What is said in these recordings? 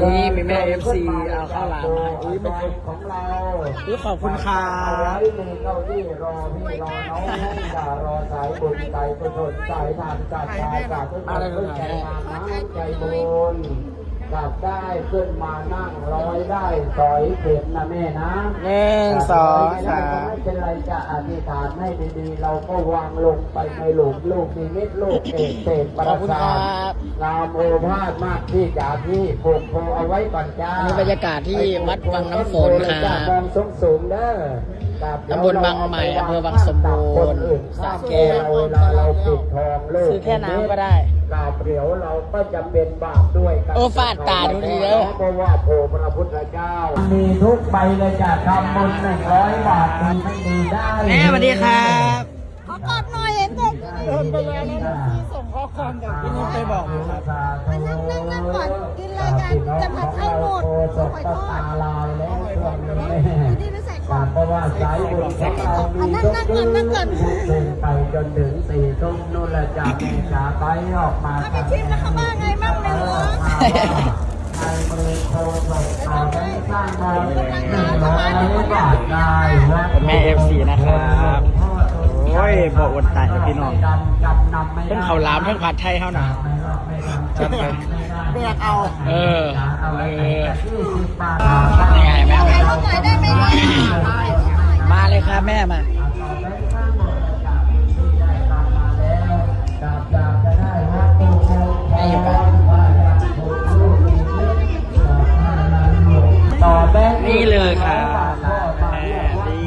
นี่มีแม่ FC เอาข้าวหลามมาให้อุ้ยไม่เคยของเราอุ้ยขอบคุณครัเอาไว้บมีเก้าอี้รอพี่รอน้องจ่ารอสายบุญสายกุศลสายทานจัดตายจากทุกคนขึ้นใจงานน้ำใจบุญ กลับได้ขึ้นมานั่งร้อยได้สอยเข็มนะแม่นะหนึ่งสองสามไม่เป็นไรจะอธิษฐานให้ดีๆ เราก็วางลงไปในหลุมลูกนิมิตลูกเอกเศษปขอระบคุณคสารัทบงามโอภาสมากที่จ่าที่ปลูกโพเอาไว้ก่อนจ้าอันนี้บรรยากาศที่วัดวังน้ำฝนครับมองสูงสูงๆเด้อครับตำบลบางใหม่อำเภอบางสมบูรณ์สระแก้วเวลาเราปิดทองลูกซื้อแค่น้ำก็ได้ กราบเดี๋ยวเราก็จะเป็นบาปด้วยกันโอ้ฟาดตาดูดีเด้อ เพราะว่าโพพระพุทธเจ้า มีทุกใบเลยจะทำบุญหนึ่งร้อยบาทมีไม่มีได้ แม่สวัสดีครับ ขอกอดหน่อยเห็นเด็กเดินไปแล้วนะที่ส่งข้อความจากพี่นุชไปบอกอยู่ครับ มานั่งนั่งนั่งก่อนกินรายการจะผัดไทยหมดโอ้สหดอยก็ทอตาดลายแล้วช่วงนี้ ที่ไม่ใส่กขอรางบเพราะว่าสายบุญของเรามีทุกที่เป็นไปจนถึงสี่ทุ่มนู่นแหละจากแม่จ๋าไปออกมาถ้าไปชิมแล้วเขาว่าไงบ้างในหัวในมือโคศกต่อได้สร้างมาหนึ่งร้อยบาทได้วัดแม่ FC นะครับโอ้ยบ่อดตายนะพี่น้องจำนำไม่เพิ่งเขาวหลามเพิ่งผัดไทยเท่านั้นจัดไปเบียกเอา เออเออ ครับแม่มาแม่อยู่กันต่อแบงค์นี่เลยค่ะแม่ดี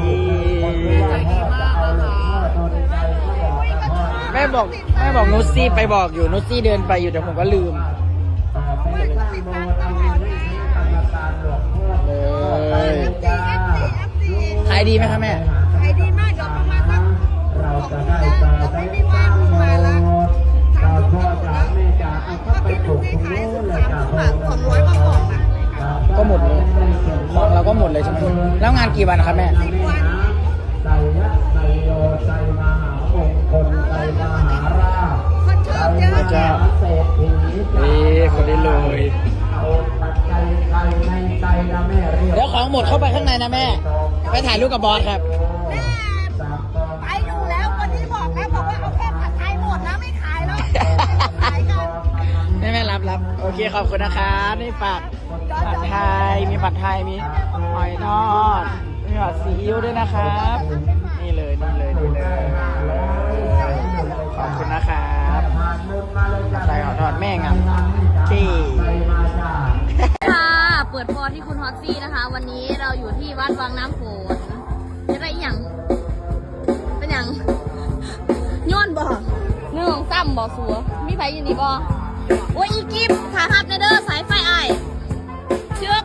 แม่บอกแม่บอกนุชซี่ไปบอกอยู่นุชซี่เดินไปอยู่แต่ผมก็ลืมเลยายดีไหมครับแม่ ขายดีมากเดี๋ยวประมาณสักเราจะได้ต่อไปสร้างโบสถ์ต่อพ่อจ๋าแม่จ๋าเอาเข้าไปปลูกตรงนู้นเลยจ้ะสองร้อยกว่ากล่องอะก็หมดเลย ของเราก็หมดเลยใช่ไหมแล้วงานกี่วันครับแม่ใส่ยะใส่โยใส่มหามงคลใส่มหาราชคนชอบเยอะเจ้าเศรษฐีนี่คนนี้เลยเอาปัจจัยใส่ในใจนะแม่เรียกเดี๋ยวของหมดเข้าไปข้างในนะแม่ ไปถ่ายรูปกับบอสครับ แม่ไปดูแล้ววันนี้บอกแล้วบอกว่าเอาแค่ผัดไทยหมดนะไม่ขายแล้วขายกันแม่แม่รับรับโอเคขอบคุณนะครับนี่ฝากผัดไทยมีผัดไทยมีหอยทอดมีผัดซีอิ๊วด้วยนะครับ นี่เลยนี่เลยนี่เลยขอบคุณนะครับใส่หอยทอดแม่งอะที่ค่ะเปิดฟอร์ที่คุณฮอตซี่นะคะ วันนี้เราอยู่ที่วัดวังน้ำโขนจะได้อหย่างเป็นอย่างย้อนบ่เนื่องซ้ำบ่สัวมีไผอยู่นี่บ่โอ้ยอีกิฟขาหับเนเด้อสายไฟไอายเชือก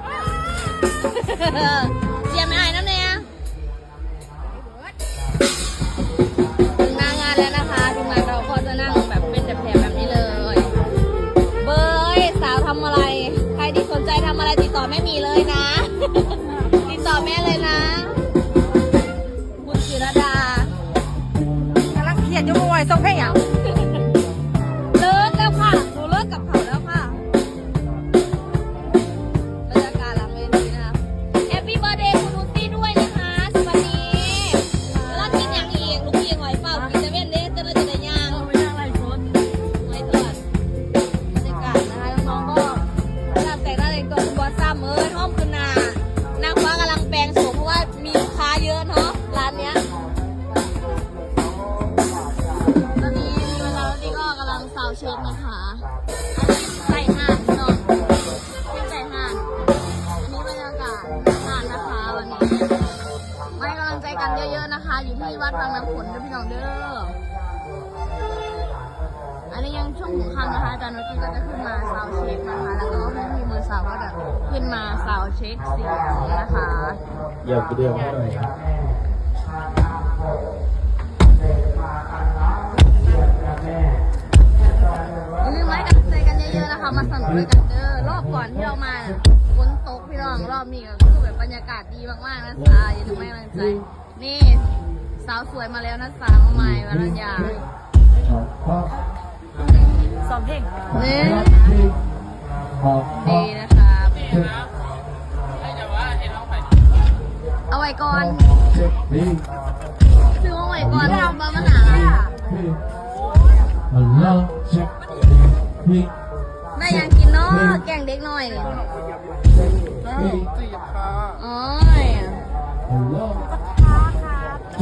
อยู่ที่วัดบางน้ำผลด้วยพี่น้องเด้อ อันนี้ยังช่วงหัวค่ำนะคะอาจารย์นุชก็จะขึ้นมาซาวเช็คนะคะ แล้วก็พี่ทีมือสาวก็จะขึ้นมาซาวเช็คเสียงนะคะเดี๋ยวเดี๋ยวหน่อยอย่าลืมไว้กันใจกันเยอะๆนะคะ มาสนุกด้วยกันเด้อ รอบก่อนที่เรามาเนี่ยฝนตกพี่น้องรอบนี้ก็คือแบบบรรยากาศดีมากๆนะสาอย่าลืมให้กำลังใจ นี่สาวสวยมาแล้วนะสาวมาใหม่วรัญญาสองเพลงนี่ดีนะคะเอาไว้ก่อนซื้อมาไว้ก่อนมามาหาได้ยังกินเนาะแกงเด็กหน่อยนี่โอ้ย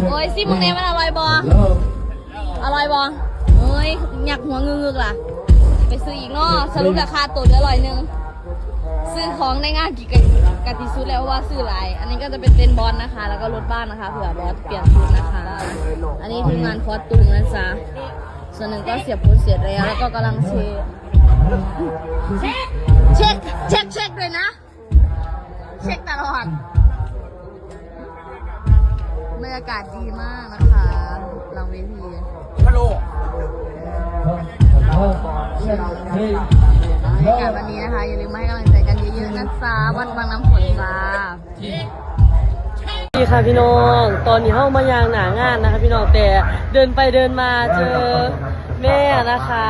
โอ้ยซิมึงเนี่ยมันอร่อยบออร่อยบอเอ้ยอยากหัวงึกๆล่ะ ไปซื้ออีกเนาะสรุปราคาตัวเดียวร้อยหนึ่งซื้อของในงานกี่กันกันที่สุดแล้วว่าซื้อหลาย อันนี้ก็จะเป็นเต็นบอลนะคะ แล้วก็รถบ้านนะคะเผื่อบอสเปลี่ยนชุดนะคะ อันนี้ทีมงานคอสตูมนะจ๊ะส่วนหนึ่งก็เสียบปูนเสียบแล้วแล้วก็กำลังเช็คเช็คเช็คเช็คด้วยนะ เช็คตลอด รรยากาศดีมากนะคะหลังเวทีฮัลโหลบรรยากาศวันนี้นะคะ อย่าลืมมาให้กำลังใจกันเยอะๆนะจ๊ะวัดบางน้ำฝนจ้าดีค่ะพี่น้อง ตอนนี้เข้ามายางหนางานนะคะพี่น้องแต่เดินไปเดินมาเจอแม่นะคะ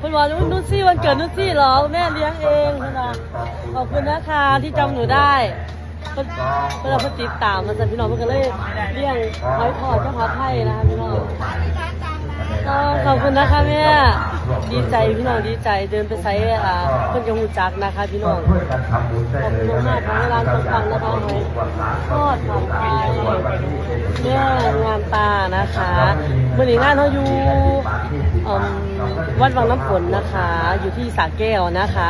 คุณบอกว่านุ่นซี่วันเกิดนุ่นซี่เหรอแม่เลี้ยงเองคุณบอกขอบคุณนะคะที่จำหนูได้ เพื่อนเพื่อนเราเพื่อติดตามมาจากพี่น้องเพื่อนก็เลยเลี้ยงไว้พอเจ้าพาไทยนะคะพี่น้องก็ขอบคุณนะคะแม่ดีใจพี่น้องดีใจเดินไปใช้อ่าเพื่อนจะหูจักนะคะพี่น้องขอบคุณมากของร้านส้มตำนะคะหอยทอดผัดไทยเนี่งานตานะคะวันนี้งานเขาอยู่วัดวังน้ำฝนนะคะ อยู่ที่สระแก้วนะคะ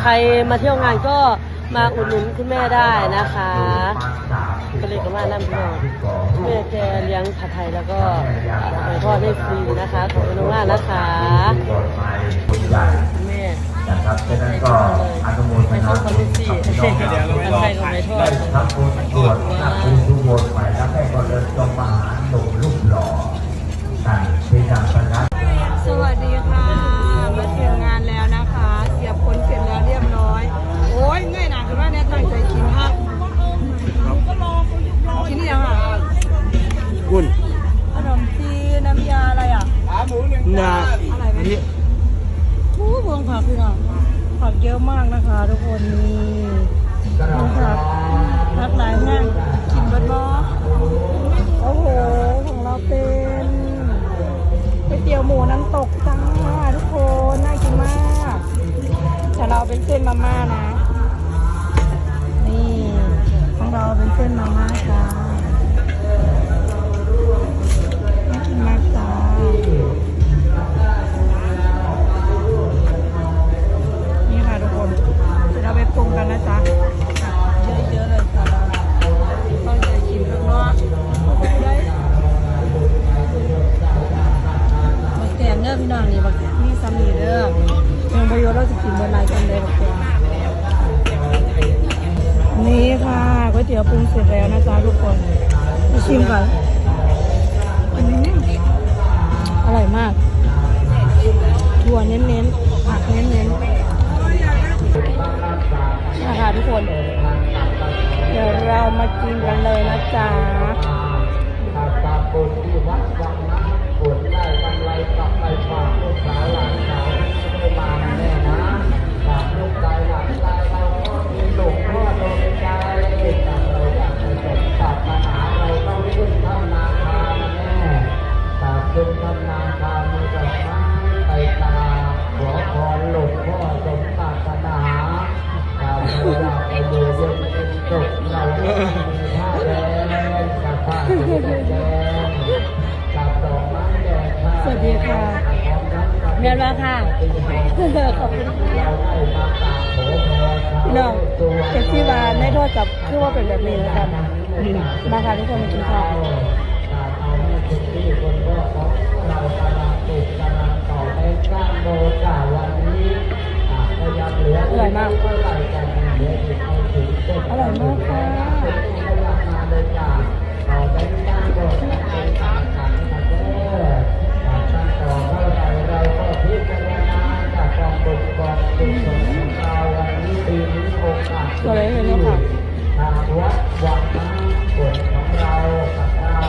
ใครมาเที่ยวงานก็ มาอุดหนุนคุณแม่ได้นะคะก็เลยก็มานั่งพี่น้องแม่แกเลี้ยงผัดไทยแล้วก็หอยทอดให้ฟรีนะคะขอบคุณมากนะคะแม่นะครับฉะนั้นก็อนุโมทไม่นาต้องคอนดิซี่กับพี่น้องผัดไทยกับหอยทอได้ดทำบุญตรวจนักบุญทุกวนไปแล้วให้ก็เดินจงมาหาหนุ่ม เตี๋ยวปรุงเสร็จแล้วนะจ๊ะทุกคนมาชิมก่อนอร่อยมากถั่วเน้นๆผักเน้นๆนะคะทุกคน เดี๋ยวเรามากินกันเลยนะจ๊ะตามบุญที่วัดวังน้ำฝนได้กำไรกลับไปฝากลูกสาวหลานสาวากขึ้นถ้ำนาคามีดอกไม้ไปตาขอพรหลวงพ่อสมศาสนาตามเราอยากไปอยู่เย็นเป็นสุขเราไม่มีท่าแรงกับผ้าสีแดงกับดอกไม้แดงผ้าสวัสดีค่ะ เรียนมาค่ะ ขอบคุณค่ะพี่น้องเก็บที่วานในโทษจับคือว่าเป็นแบบนี้แล้วกันมาค่ะทุกคนมากินข้าว อยมาก อร่อยมากค่ะตัวเล็เลยเนี่ยค่ะทางวัดวังน้ำฝนของเรากับได้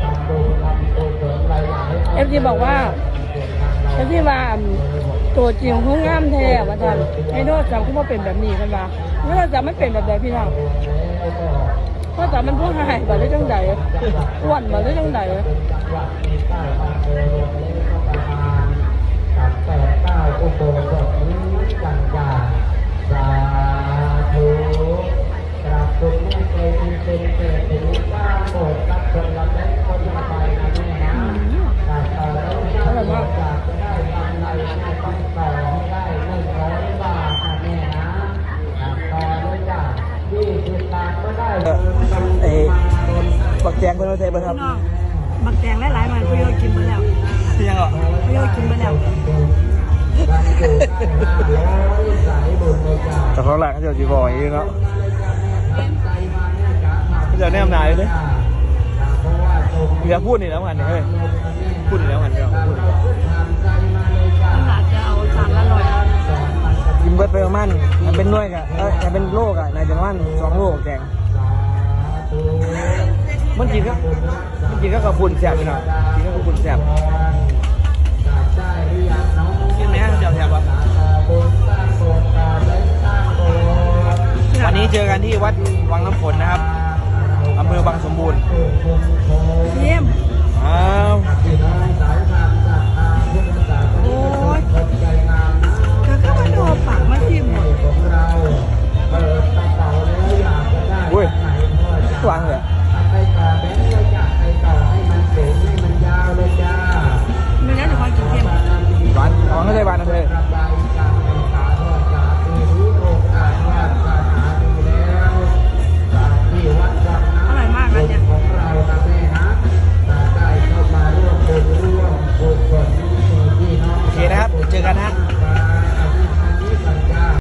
ทำบุญทำกุศลหลายๆเอฟซีบอกว่าเอฟซีว่า ตัวจริงเขางามแท้ว่าท่านไอ้โทษจำเขาว่าเป็นแบบนี้กันว่านี่เราจะไม่เป็นแบบใดพี่น้องเพราะจะมันพวกหายแบบได้จังใดอ้วนแบบได้จังใด บักแจงเป็นโอเทเบิร์ครับพี่น้องบักแตงหลายๆมันพี่โยกินไปแล้วที่ยังเหรอพี่โยกินไปแล้วแต่เขาหลังเขาจะจีบอยเนาะเขาจะแนมนายเลยอย่าพูดนี่แล้วกันเนี่ยเฮ้ยพูดนี่แล้วกันเนี่ยพูดมันอาจจะเอาจานละร้อยกินเบิร์ดไปประมาณมันเป็นหน่วยกะเอ้ยถ้าเป็นโลกอะนายจะประมาณสองโลกแจง มันกินครับมันกินครับกับปุ่นแสบไปหน่อยกินครับกับปุ่นแสบกินไหมฮะแสบแสบวะวันนี้เจอกันที่วัดวังน้ำฝนนะครับอำเภอบางสมบูรณ์เยี่ยมอ้าวโอ้ยก็เข้ามาโดนปากมาทิ่มหมดอุ้ย วางเลย